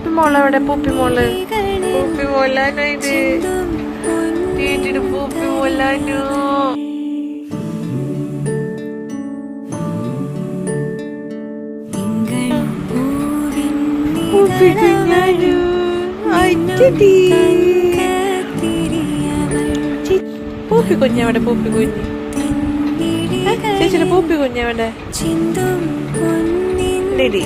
അവിടെ പൂപ്പി മോൾ. പൂപ്പി മോലാനോ ഇത് ചേച്ചിയുടെ പൂപ്പി മോലാനോ പൂപ്പി കുഞ്ഞവിടെ പൂപ്പി കുഞ്ഞ്. ചേച്ചിയുടെ പൂപ്പി കുഞ്ഞവിടെ ചിന്തും ലെഡി